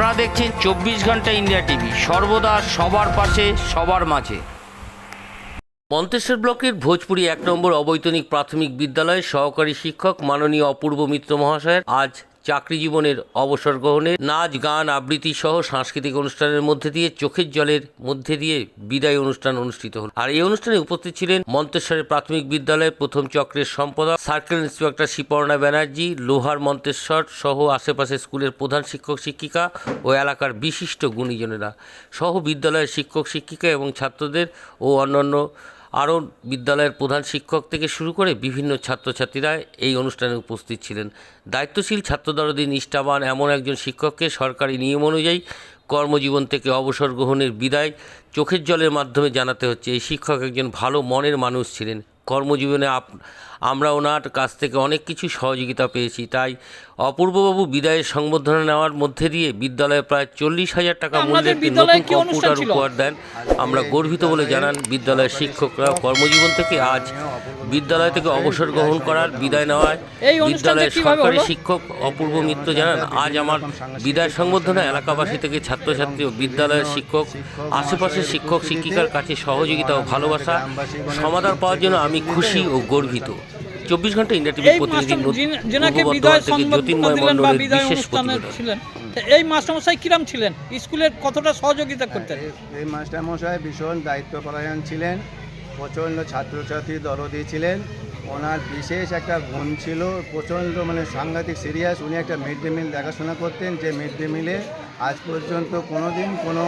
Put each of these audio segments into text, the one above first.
আপনারা দেখছেন চব্বিশ ঘণ্টা ইন্ডিয়া টিভি। সর্বদা সবার পাশে, সবার মাঝে। মন্তেশ্বর ব্লকের ভোজপুরি এক নম্বর অবৈতনিক প্রাথমিক বিদ্যালয়ের সহকারী শিক্ষক মাননীয় অপূর্ব মিত্র মহাশয়ের আজ চাকরি জীবনের অবসর গ্রহণে নাচ, গান, আবৃত্তি সহ সাংস্কৃতিক অনুষ্ঠানের মধ্যে দিয়ে চোখের জলের মধ্যে দিয়ে বিদায় অনুষ্ঠান অনুষ্ঠিত হল। আর এই অনুষ্ঠানে উপস্থিত ছিলেন মন্তেশ্বরের প্রাথমিক বিদ্যালয়ের প্রথম চক্রের সম্পাদক, সার্কেল ইন্সপেক্টর শিপর্ণা ব্যানার্জি, লোহার মন্তেশ্বর সহ আশেপাশের স্কুলের প্রধান শিক্ষক শিক্ষিকা ও এলাকার বিশিষ্ট গুণীজনেরা সহ বিদ্যালয়ের শিক্ষক শিক্ষিকা এবং ছাত্রদের ও অন্যান্য আরও বিদ্যালয়ের প্রধান শিক্ষক থেকে শুরু করে বিভিন্ন ছাত্রছাত্রীরা এই অনুষ্ঠানে উপস্থিত ছিলেন। দায়িত্বশীল ছাত্রদরদি নিষ্ঠাবান এমন একজন শিক্ষককে সরকারি নিয়ম অনুযায়ী কর্মজীবন থেকে অবসর গ্রহণের বিদায় চোখের জলের মাধ্যমে জানাতে হচ্ছে। এই শিক্ষক একজন ভালো মনের মানুষ ছিলেন। কর্মজীবনে আপ আমরা ওনার কাছ থেকে অনেক কিছু সহযোগিতা পেয়েছি। তাই অপূর্ববাবু বিদায়ের সংবর্ধনা নেওয়ার মধ্যে দিয়ে বিদ্যালয়ে প্রায় চল্লিশ হাজার টাকা মূল্যের একটি নতুন কম্পিউটার উপহার দেন। আমরা গর্বিত বলে জানান বিদ্যালয়ের শিক্ষকরা কর্মজীবন থেকে আজ বিদ্যালয় থেকে অবসর গ্রহণ করার বিদায় নেওয়ায় বিদ্যালয়ের সরকারি শিক্ষক অপূর্ব মিত্র জানান আজ আমার বিদায় সংবর্ধনা এলাকাবাসী থেকে ছাত্রছাত্রী ও বিদ্যালয়ের শিক্ষক আশেপাশের শিক্ষক শিক্ষিকার কাছে সহযোগিতা ও ভালোবাসা সমাধান পাওয়ার জন্য আমি খুশি ও গর্বিত। চব্বিশ ঘণ্টা ইন্ডিয়া টিভি প্রতিদিন প্রতিনিধি মাস্টার যিনাকে বিদায় সংবর্ধনা দিলেন বা বিদায় অনুষ্ঠানে ছিলেন। এই মাস্টারমশাই কিরাম ছিলেন? স্কুলের কতটা সহযোগিতা করতেন? এই- এই মাস্টারমশাই ভীষণ দায়িত্বপরায়ণ ছিলেন। প্রচণ্ড ছাত্রছাত্রী দরদি ছিলেন। ওনার বিশেষ একটা গুণ ছিল প্রচণ্ড মানে সাংঘাতিক সিরিয়াস উনি একটা মিড ডে মিল দেখাশোনা করতেন যে মিড ডে মিলে আজ পর্যন্ত কোনো দিন কোনো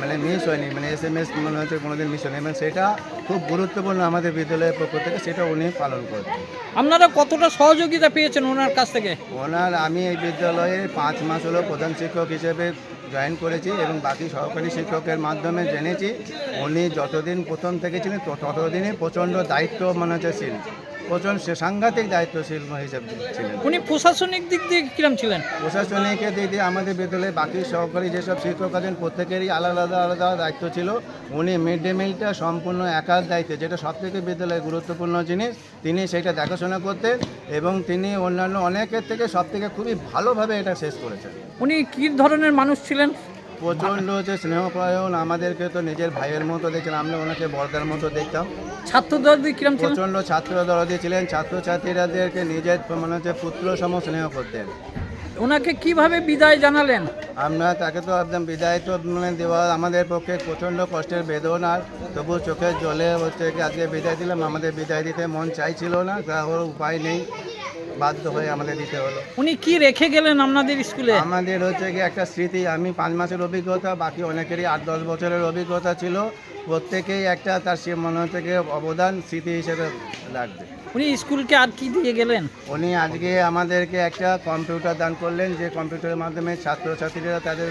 মানে মিস হয়নি মানে এস এম এস মনে হচ্ছে কোনো দিন মিস হয়নি। এবং সেটা খুব গুরুত্বপূর্ণ আমাদের বিদ্যালয়ের পক্ষ থেকে সেটা উনি পালন করতেন। আপনারা কতটা সহযোগিতা পেয়েছেন ওনার কাছ থেকে? ওনার আমি এই বিদ্যালয়ে পাঁচ মাস হলো প্রধান শিক্ষক হিসেবে জয়েন করেছি এবং বাকি সহকারী শিক্ষকের মাধ্যমে জেনেছি। উনি যতদিন প্রথম থেকে ছিলেন ততদিনই প্রচণ্ড দায়িত্ব মনে হচ্ছে ছিল প্রচণ্ড সে সাংঘাতিক দায়িত্বশীল হিসাবে ছিলেন। উনি প্রশাসনিক দিক দিয়ে কিরাম ছিলেন? প্রশাসনিক দিক দিয়ে আমাদের বিদ্যালয়ে বাকি সহকারী যেসব শিক্ষক আছেন প্রত্যেকেরই আলাদা আলাদা দায়িত্ব ছিল। উনি মিড ডে মিলটা সম্পূর্ণ একার দায়িত্বে যেটা সবথেকে বিদ্যালয়ে গুরুত্বপূর্ণ জিনিস তিনি সেটা দেখাশোনা করতেন এবং তিনি অন্যান্য অনেকের থেকে সবথেকে খুবই ভালোভাবে এটা শেষ করেছেন। উনি কি ধরনের মানুষ ছিলেন? প্রচণ্ড হচ্ছে স্নেহপরায়ণ আমাদেরকে তো নিজের ভাইয়ের মতো দেখছিলাম আমরা ওনাকে বর্দার মতো দেখতাম। কিরাম ছিলেন প্রচণ্ড ছাত্র দরদি ছিলেন ছাত্রছাত্রীরাদেরকে নিজের মনে হচ্ছে পুত্র সম স্নেহ করতেন। ওনাকে কীভাবে বিদায় জানালেন? আমরা তাকে তো একদম বিদায় তো মানে দেওয়া আমাদের পক্ষে প্রচণ্ড কষ্টের বেদনার তবু চোখের জলে হচ্ছে আজকে বিদায় দিলাম আমাদের বিদায় দিতে মন চাইছিল না তা ওর উপায় নেই। বাধ্য হয়ে আমাদের দিতে হলো। উনি কি রেখে গেলেন আপনাদের স্কুলে? আমাদের হচ্ছে কি একটা স্মৃতি আমি পাঁচ মাসের অভিজ্ঞতা বাকি অনেকেরই আট দশ বছরের অভিজ্ঞতা ছিল। প্রত্যেকেই একটা তার সে মনে হচ্ছে কি অবদান স্মৃতি হিসেবে লাগবে। উনি স্কুলকে আর কি দিয়ে গেলেন? উনি আজকে আমাদেরকে একটা কম্পিউটার দান করলেন যে কম্পিউটারের মাধ্যমে ছাত্রছাত্রীরা তাদের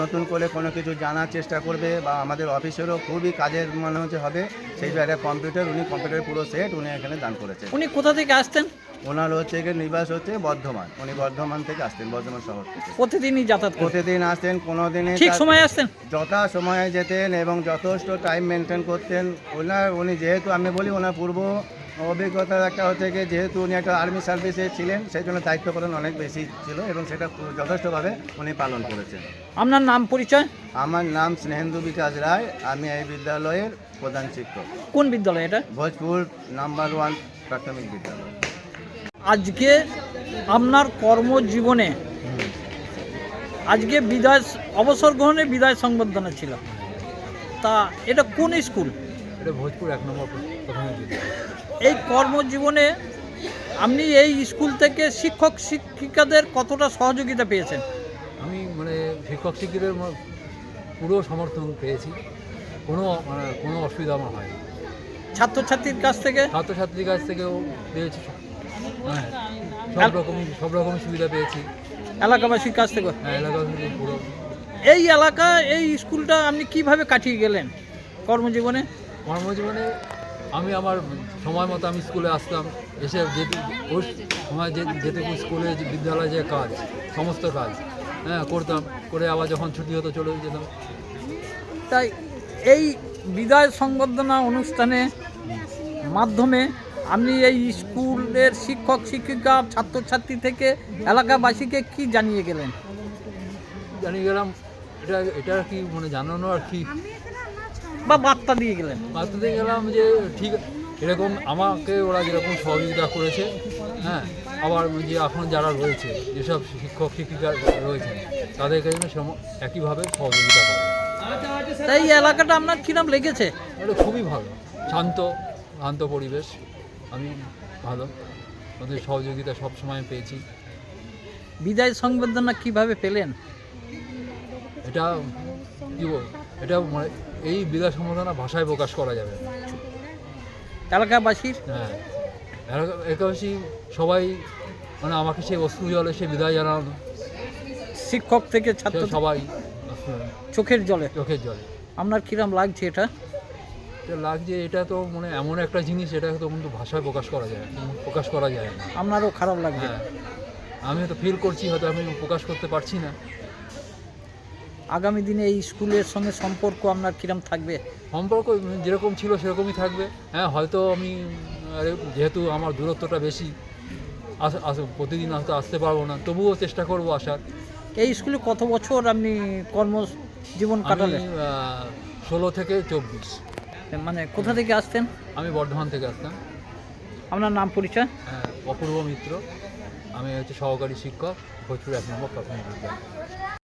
নতুন করে কোনো কিছু জানার চেষ্টা করবে বা আমাদের অফিসেরও খুবই কাজের মনে হচ্ছে হবে সেই জন্য একটা কম্পিউটার উনি কম্পিউটারের পুরো সেট উনি এখানে দান করেছেন। উনি কোথা থেকে আসতেন? ওনার হচ্ছে গিয়ে নিবাস হচ্ছে বর্ধমান উনি বর্ধমান থেকে আসতেন বর্ধমান শহর থেকে। প্রতিদিনই যাতায়াত প্রতিদিন আসতেন কোনো দিনে ঠিক সময় আসতেন? যথা সময়ে যেতেন এবং যথেষ্ট টাইম মেনটেন করতেন। ওনার উনি যেহেতু আমি বলি ওনার পূর্ব অভিজ্ঞতার একটা হচ্ছে গিয়ে যেহেতু উনি একটা আর্মি সার্ভিসে ছিলেন সেই জন্য দায়িত্ব পালন অনেক বেশি ছিল এবং সেটা যথেষ্টভাবে উনি পালন করেছেন। আপনার নাম পরিচয়? আমার নাম স্নেহেন্দু বিকাশ রায় আমি এই বিদ্যালয়ের প্রধান শিক্ষক। কোন বিদ্যালয় এটা? ভোজপুর নাম্বার ওয়ান প্রাথমিক বিদ্যালয়। আজকে আপনার কর্মজীবনে আজকে বিদায় অবসর গ্রহণে বিদায় সংবর্ধনা ছিল। তা এটা কোন স্কুল? এটা ভোজপুর এক নম্বর এই কর্মজীবনে আপনি এই স্কুল থেকে শিক্ষক শিক্ষিকাদের কতটা সহযোগিতা পেয়েছেন? আমি মানে শিক্ষক শিক্ষিকাদের পুরো সমর্থন পেয়েছি। কোনো মানে কোনো অসুবিধা আমার হয়নি। ছাত্রছাত্রীর কাছ থেকে? ছাত্রছাত্রীর কাছ থেকেও পেয়েছি। হ্যাঁ সব রকম সব রকম সুবিধা পেয়েছি। এলাকাবাসীর কাছ থেকে? হ্যাঁ এলাকা পুরো। এই এলাকা এই স্কুলটা আপনি কীভাবে কাটিয়ে গেলেন কর্মজীবনে? কর্মজীবনে আমি আমার সময় মতো আমি স্কুলে আসতাম এসে যেটু ওই সময় যে যেটুকু স্কুলে বিদ্যালয়ে যে কাজ সমস্ত কাজ হ্যাঁ করতাম করে আবার যখন ছুটি হতো চলে যেতাম। তাই এই বিদায় সংবর্ধনা অনুষ্ঠানে মাধ্যমে আপনি এই স্কুলের শিক্ষক শিক্ষিকা ছাত্রছাত্রী থেকে এলাকাবাসীকে কি জানিয়ে গেলেন? জানিয়ে গেলাম এটা এটা কি মানে জানানো আর কি? বা বার্তা দিয়ে গেলেন। বার্তাতে গেলাম যে ঠিক এরকম আমাকে ওরা যেরকম সহযোগিতা করেছে হ্যাঁ আবার যে এখন যারা রয়েছে যেসব শিক্ষক শিক্ষিকা রয়েছেন তাদেরকে যেন একইভাবে সহযোগিতা করে। তাই এই এলাকাটা আপনার কিরম লেগেছে? এটা খুবই ভালো। শান্ত শান্ত পরিবেশ। আমি ভালো। ওদের সহযোগিতা সবসময় পেয়েছি। বিদায় সংবর্ধনা কীভাবে পেলেন? এটা কী বল এটা মানে এই বিদায় সম্বোধনা ভাষায় প্রকাশ করা যাবে। এলাকাবাসীর? হ্যাঁ। এলাকা- এলাকাবাসী সবাই মানে আমাকে সেই অশ্রু জলে সে বিদায় জানানো। শিক্ষক থেকে ছাত্র সবাই চোখের জলে। চোখের জলে। আপনার কিরম লাগছে এটা? এটা লাগছে এটা তো মানে এমন একটা জিনিস এটা তো কিন্তু ভাষায় প্রকাশ করা যায় প্রকাশ করা যায় না। আপনারও খারাপ লাগছে হ্যাঁ। আমি হয়তো ফিল করছি হয়তো আমি প্রকাশ করতে পারছি না। আগামী দিনে এই স্কুলের সঙ্গে সম্পর্ক আপনার কিরম থাকবে? সম্পর্ক যেরকম ছিল সেরকমই থাকবে। হ্যাঁ হয়তো আমি যেহেতু আমার দূরত্বটা বেশি আস আস- প্রতিদিন হয়তো আসতে পারব না তবুও চেষ্টা করব আসার। এই স্কুলে কত বছর আপনি কর্ম জীবন কাটালেন? ষোলো থেকে চব্বিশ। মানে কোথা থেকে আসতেন? আমি বর্ধমান থেকে আসতাম। আপনার নাম পরিচয়? হ্যাঁ, অপূর্ব মিত্র। আমি হচ্ছে সহকারী শিক্ষক ভোজপুর এক নম্বর প্রাথমিক বিদ্যালয়।